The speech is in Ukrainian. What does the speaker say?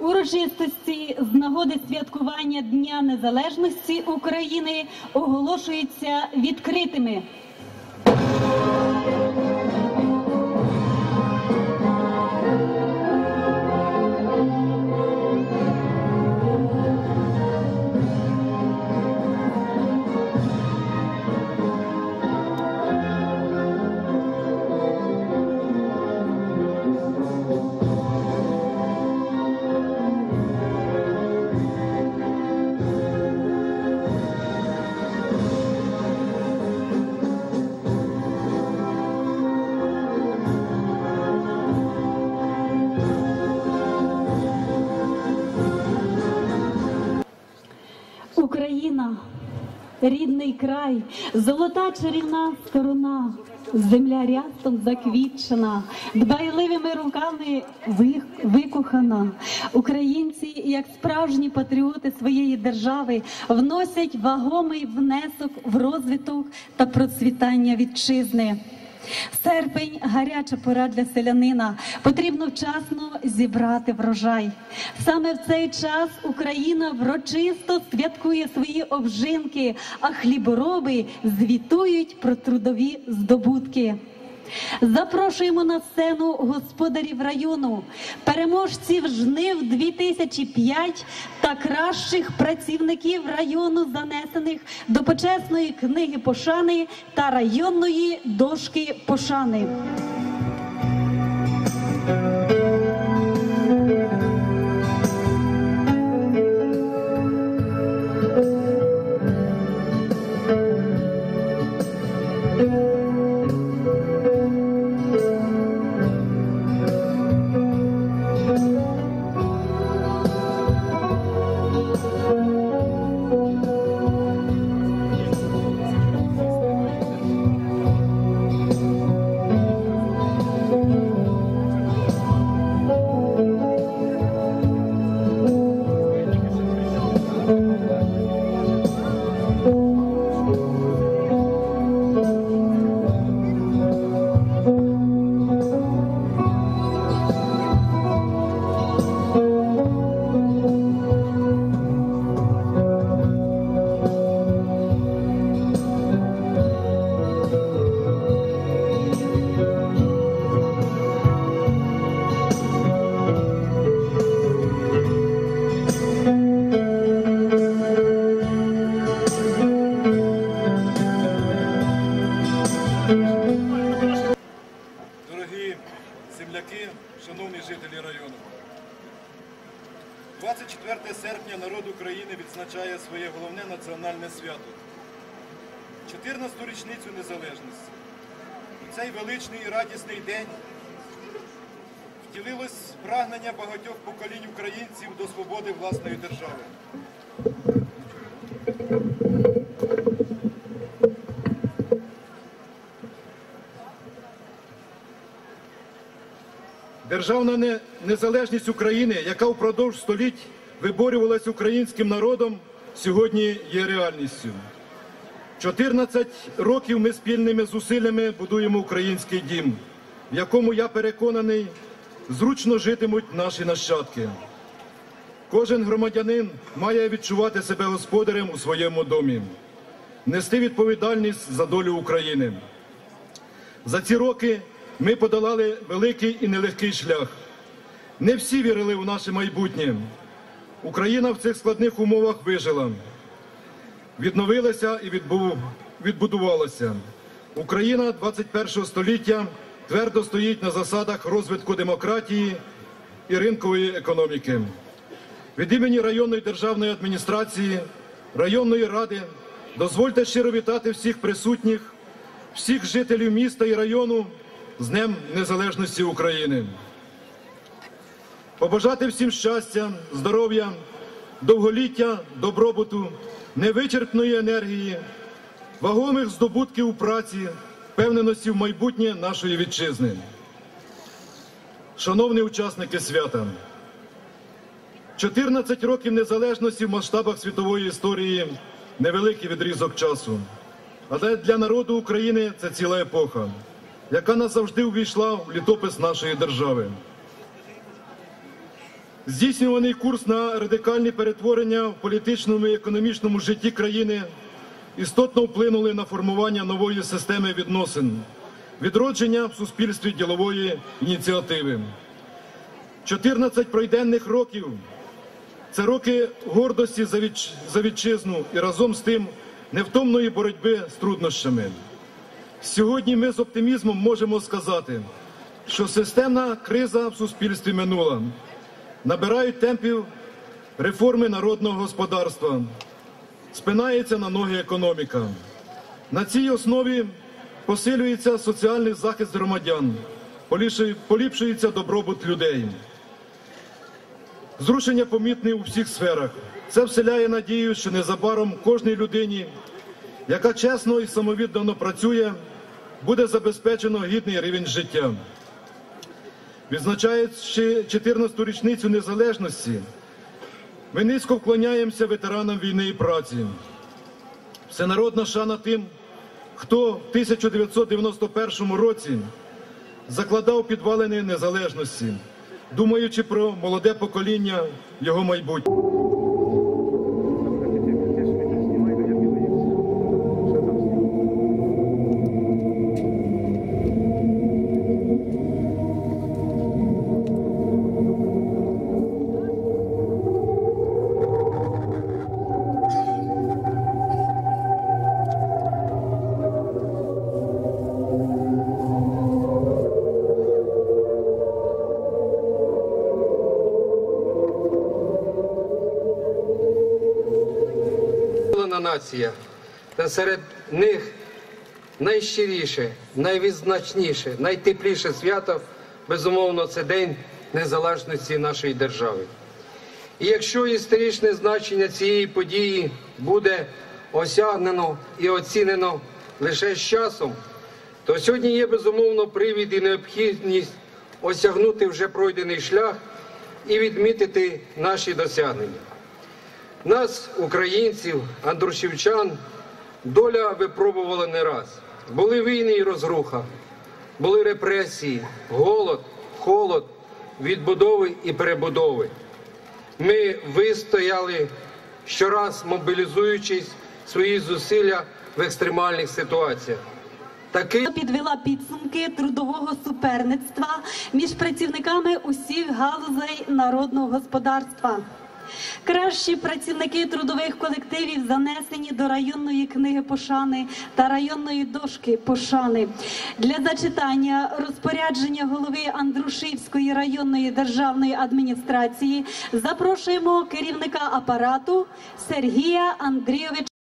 Урочистості з нагоди святкування Дня Незалежності України оголошуються відкритими. Україна, рідний край, золота чарівна сторона, земля рястом заквітчена, дбайливими руками викохана. Українці, як справжні патріоти своєї держави, вносять вагомий внесок в розвиток та процвітання вітчизни. Серпень гаряча пора для селянина. Потрібно вчасно зібрати врожай. Саме в цей час Україна врочисто святкує свої обжинки, а хлібороби звітують про трудові здобутки. Запрошуємо на сцену господарів району, переможців жнив 2005 та кращих працівників району, занесених до почесної книги пошани та районної дошки пошани. Серпня народ України відзначає своє головне національне свято 14-ту річницю незалежності. У цей величний і радісний день втілилось прагнення багатьох поколінь українців до свободи власної держави. Державна незалежність України, яка впродовж століть виборювалась українським народом, сьогодні є реальністю. 14 років ми спільними зусиллями будуємо український дім, в якому я переконаний, зручно житимуть наші нащадки. Кожен громадянин має відчувати себе господарем у своєму домі, нести відповідальність за долю України. За ці роки ми подолали великий і нелегкий шлях. Не всі вірили у наше майбутнє. Україна в цих складних умовах вижила, відновилася і відбудувалася. Україна 21 століття твердо стоїть на засадах розвитку демократії і ринкової економіки. Від імені районної державної адміністрації, районної ради дозвольте щиро вітати всіх присутніх, всіх жителів міста і району з Днем Незалежності України. Побажати всім щастя, здоров'я, довголіття, добробуту, невичерпної енергії, вагомих здобутків у праці, впевненості в майбутнє нашої вітчизни. Шановні учасники свята, 14 років незалежності в масштабах світової історії невеликий відрізок часу. Але для народу України це ціла епоха, яка назавжди увійшла в літопис нашої держави. Здійснюваний курс на радикальні перетворення в політичному і економічному житті країни істотно вплинули на формування нової системи відносин, відродження в суспільстві ділової ініціативи. 14 пройденних років це роки гордості за, вітч... за вітчизну і разом з тим невтомної боротьби з труднощами. Сьогодні ми з оптимізмом можемо сказати, що системна криза в суспільстві минула. Набирають темпів реформи народного господарства, спинається на ноги економіка. На цій основі посилюється соціальний захист громадян, поліпшується добробут людей. Зрушення помітні у всіх сферах. Це вселяє надію, що незабаром кожній людині, яка чесно і самовіддано працює, буде забезпечено гідний рівень життя. Відзначаючи 14-ту річницю незалежності, ми низько вклоняємося ветеранам війни і праці. Всенародна шана тим, хто в 1991 році закладав підвалини незалежності, думаючи про молоде покоління його майбутнє. Нація, та серед них найщиріше, найвідзначніше, найтепліше свято, безумовно, це День Незалежності нашої держави. І якщо історичне значення цієї події буде осягнено і оцінено лише з часом, то сьогодні є безумовно привід і необхідність осягнути вже пройдений шлях і відмітити наші досягнення. Нас, українців, андрушівчан, доля випробувала не раз. Були війни і розруха, були репресії, голод, холод, відбудови і перебудови. Ми вистояли щораз мобілізуючись свої зусилля в екстремальних ситуаціях. Такий підвела підсумки трудового суперництва між працівниками усіх галузей народного господарства. Кращі працівники трудових колективів занесені до районної книги пошани та районної дошки пошани. Для зачитання розпорядження голови Андрушівської районної державної адміністрації запрошуємо керівника апарату Сергія Андрійовича.